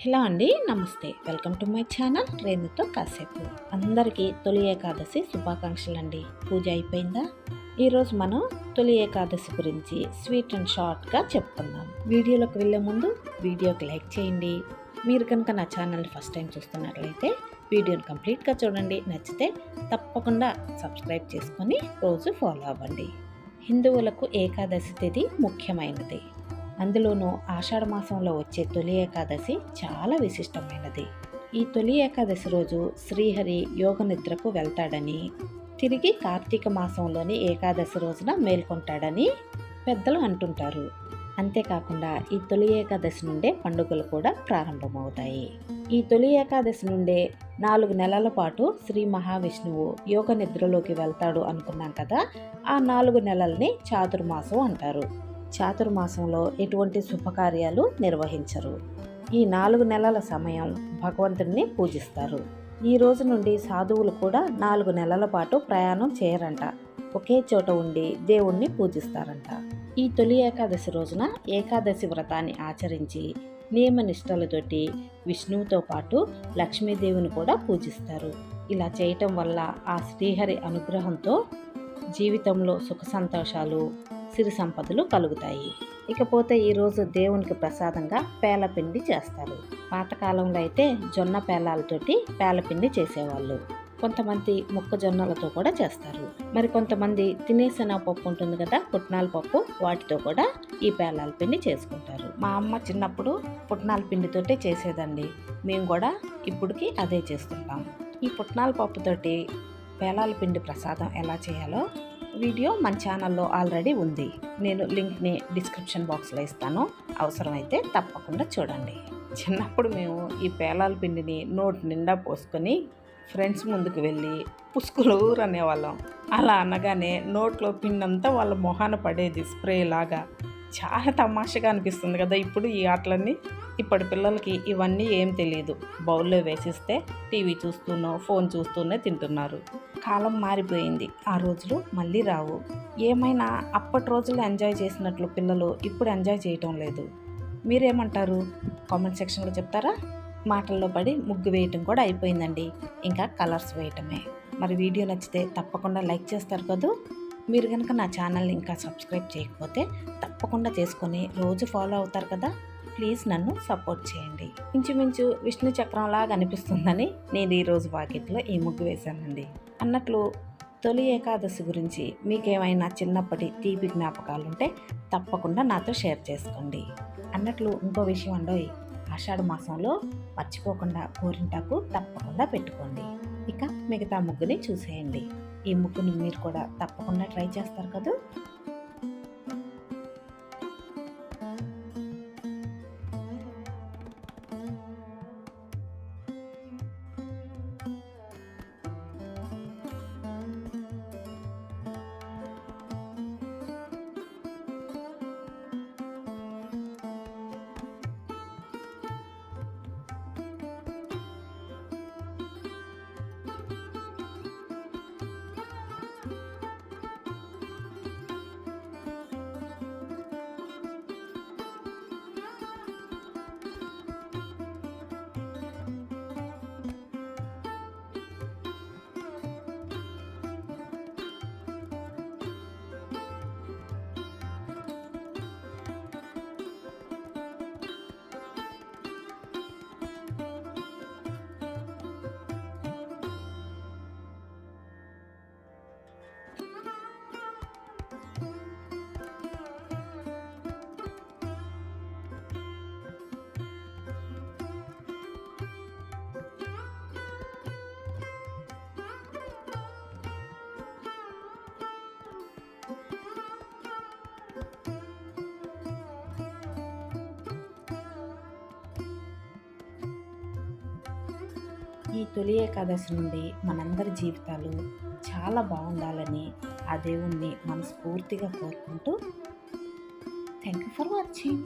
Hello అండి నమస్తే. Welcome to my channel రేణుతో కాసేపు. అందరికీ తొలి ఏకాదశి శుభాకాంక్షలు అండి పూజ అయిపోయిందా? ఈరోజు మనం తొలి ఏకాదశి గురించి స్వీట్ అండ్ షార్ట్గా చెప్పుకుందాం. వీడియోలోకి వెళ్ళే ముందు వీడియోకి లైక్ చేయండి. మీరు కనుక నా ఛానల్ ఫస్ట్ టైం చూస్తున్నట్లయితే వీడియోని కంప్లీట్గా చూడండి. నచ్చితే తప్పకుండా సబ్స్క్రైబ్ చేసుకొని రోజు ఫాలో అవ్వండి. హిందువులకు ఏకాదశి తిథి ముఖ్యమైనది. అందులోనూ ఆషాఢ మాసంలో వచ్చే తొలి ఏకాదశి చాలా విశిష్టమైనది. ఈ తొలి ఏకాదశి రోజు శ్రీహరి యోగ నిద్రకు వెళ్తాడని తిరిగి కార్తీక మాసంలోని ఏకాదశి రోజున మేల్కొంటాడని పెద్దలు అంటుంటారు. అంతేకాకుండా ఈ తొలి ఏకాదశి నుండే పండుగలు కూడా ప్రారంభమవుతాయి. ఈ తొలి ఏకాదశి నుండే నాలుగు నెలల పాటు శ్రీ మహావిష్ణువు యోగ నిద్రలోకి వెళ్తాడు అనుకున్నాం కదా ఆ నాలుగు నెలల్ని చాతుర్మాసం అంటారు. చాతుర్మాసంలో ఎటువంటి శుభకార్యాలు నిర్వహించరు. ఈ నాలుగు నెలల సమయం భగవంతుడిని పూజిస్తారు. ఈ రోజు నుండి సాధువులు కూడా నాలుగు నెలల పాటు ప్రయాణం చేయరంట. ఒకే చోట ఉండి దేవుణ్ణి పూజిస్తారంట. ఈ తొలి ఏకాదశి రోజున ఏకాదశి వ్రతాన్ని ఆచరించి నియమనిష్టలతోటి విష్ణువుతో పాటు లక్ష్మీదేవిని కూడా పూజిస్తారు. ఇలా చేయటం వల్ల ఆ శ్రీహరి అనుగ్రహంతో జీవితంలో సుఖ సంతోషాలు సిరి సంపదలు కలుగుతాయి. ఇకపోతే ఈరోజు దేవునికి ప్రసాదంగా పేలపిండి చేస్తారు. పాతకాలంలో అయితే జొన్న పేలాలతోటి పేలపిండి చేసేవాళ్ళు. కొంతమంది మొక్కజొన్నలతో కూడా చేస్తారు. మరి కొంతమంది తినేసిన పప్పు ఉంటుంది కదా పుట్నాల పప్పు వాటితో కూడా ఈ పేలాల పిండి చేసుకుంటారు. మా అమ్మ చిన్నప్పుడు పుట్నాల పిండితోటే చేసేదండి. మేము కూడా ఇప్పటికి అదే చేస్తుంటాం. ఈ పుట్నాల పప్పుతోటి పేలాల పిండి ప్రసాదం ఎలా చేయాలో వీడియో మన ఛానల్లో ఆల్రెడీ ఉంది. నేను లింక్ని డిస్క్రిప్షన్ బాక్స్లో ఇస్తాను. అవసరమైతే తప్పకుండా చూడండి. చిన్నప్పుడు మేము ఈ పేలాల పిండిని నోటి నిండా పోసుకొని ఫ్రెండ్స్ ముందుకు వెళ్ళి పుష్కులు ఊరనేవాళ్ళం. అలా అనగానే నోట్లో పిండంతా అంతా వాళ్ళ మొహాన పడేది స్ప్రే లాగా చాలా తమాషగా అనిపిస్తుంది కదా ఇప్పుడు ఈ ఆటలన్నీ. ఇప్పటి పిల్లలకి ఇవన్నీ ఏం తెలియదు బౌల్లో వేసిస్తే టీవీ చూస్తూనో ఫోన్ చూస్తూనే తింటున్నారు. కాలం మారిపోయింది. ఆ రోజులు మళ్ళీ రావు. ఏమైనా అప్పటి రోజులు ఎంజాయ్ చేసినట్లు పిల్లలు ఇప్పుడు ఎంజాయ్ చేయటం లేదు. మీరేమంటారు? కామెంట్ సెక్షన్లో చెప్తారా? మాటల్లో పడి ముగ్గు వేయటం కూడా అయిపోయిందండి. ఇంకా కలర్స్ వేయటమే. మరి వీడియో నచ్చితే తప్పకుండా లైక్ చేస్తారు కదూ? మీరు కనుక నా ఛానల్ని ఇంకా సబ్స్క్రైబ్ చేయకపోతే తప్పకుండా చేసుకొని రోజు ఫాలో అవుతారు కదా ప్లీజ్ నన్ను సపోర్ట్ చేయండి. ఇంచుమించు విష్ణు చక్రంలాగా అనిపిస్తుందని నేను ఈరోజు వాకిట్లో ఈ ముగ్గు వేశానండి. అన్నట్లు తొలి ఏకాదశి గురించి మీకేమైనా చిన్నప్పటి తీపి జ్ఞాపకాలుంటే తప్పకుండా నాతో షేర్ చేసుకోండి. అన్నట్లు ఇంకో విషయం అండోయ్ ఆషాఢ మాసంలో మర్చిపోకుండా గోరింటాకు తప్పకుండా పెట్టుకోండి. ఇక మిగతా ముగ్గుని చూసేయండి. ఈ ముగ్గుని మీరు కూడా తప్పకుండా ట్రై చేస్తారు కదా? ఈ తొలి ఏకాదశి నుండి మనందరి జీవితాలు చాలా బాగుండాలని ఆ దేవుణ్ణి మనస్ఫూర్తిగా కోరుకుంటూ థ్యాంక్ యూ ఫర్ వాచింగ్